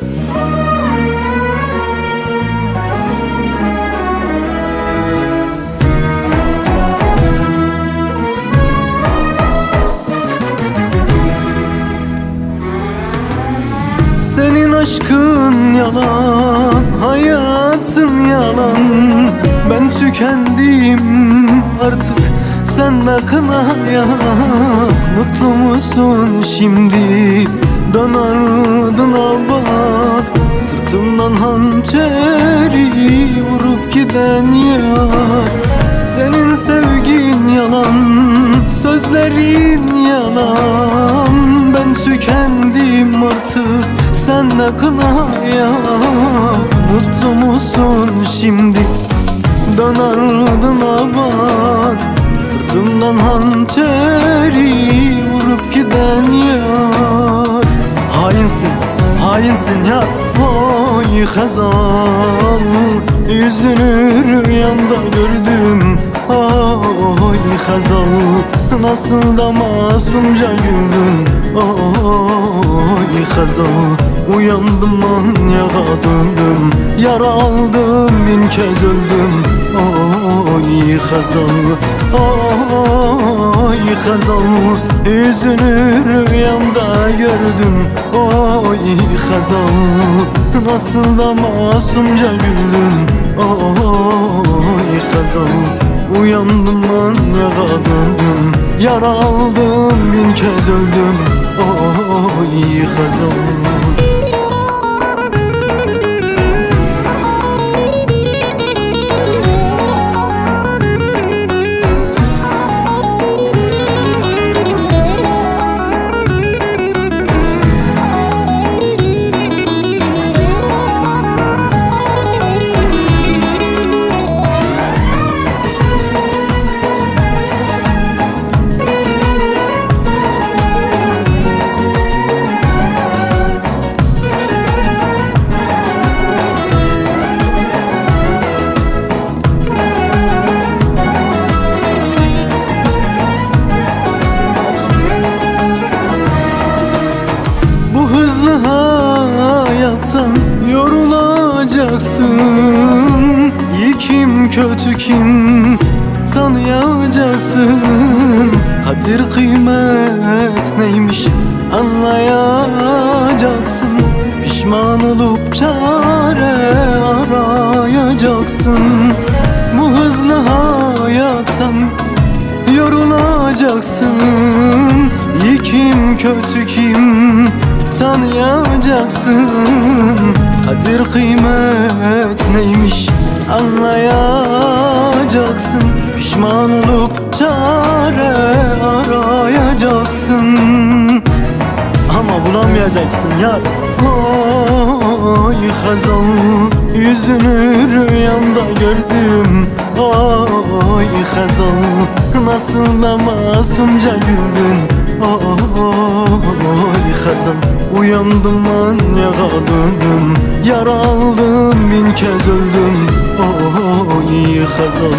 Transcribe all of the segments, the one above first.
Senin aşkın yalan, hayatın yalan. Ben tükendim artık sen de kına yak Mutlu musun şimdi dön ardına bak Sırtımdan hançeri vurup giden yar. Senin sevgin yalan, sözlerin yalan. Ben tükendim artık sen de kına yak Mutlu musun şimdi? Dön ardına bak Sırtımdan hançeri vurup giden yar Hainsin, hainsin ya. Oy hazal Yüzünü rüyamda gördüm. Oy hazal Nasıl da masumca güldün. Oy hazal Uyandım manyağa döndüm. Yara aldım bin kez öldüm. Oy hazal Oy hazal Yüzünü rüyamda gördüm. Oy hazal Nasıl da masumca güldün Oy hazal Uyandım manyağa döndüm. Yara aldım bin kez öldüm. Oy hazal kötü kim tanıyacaksın? Kadir kıymet neymiş anlayacaksın? Pişman olup çare arayacaksın. Bu hızlı hayattan yorulacaksın. İyi kim kötü kim tanıyacaksın? Kadir kıymet neymiş anlayacaksın Pişman olup çare arayacaksın. Ama bulamayacaksın yar Oy hazal Yüzünü rüyamda gördüm. Oy hazal Nasıl da masumca güldün. Oy hazal Uyandım manyağa döndüm. Yara aldım bin kez öldüm. Oy hazal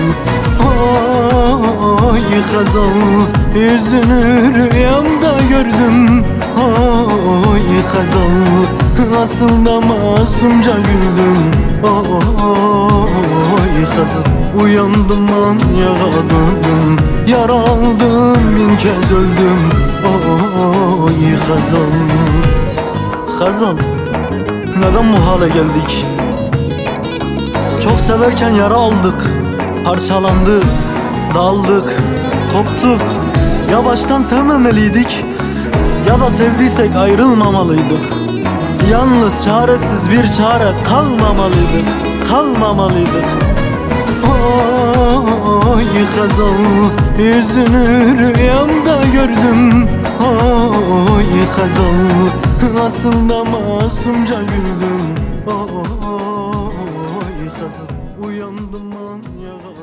Oy hazal. Yüzünü rüyamda gördüm. Oy hazal Nasıl da masumca güldün Oy hazal Uyandım manyağa döndüm. Yara aldım bin kez öldüm Oy hazal Hazal Neden bu hale geldik? Çok severken yara aldık Parçalandık, dağıldık, koptuk. Ya baştan sevmemeliydik Ya da sevdiysek ayrılmamalıydık. Yalnız çaresiz bir çare kalmamalıydık Kalmamalıydık. Oy hazal Yüzünü rüyamda gördüm Oy hazal Nasıl da masumca güldüm Oy hazal Uyandım manyağa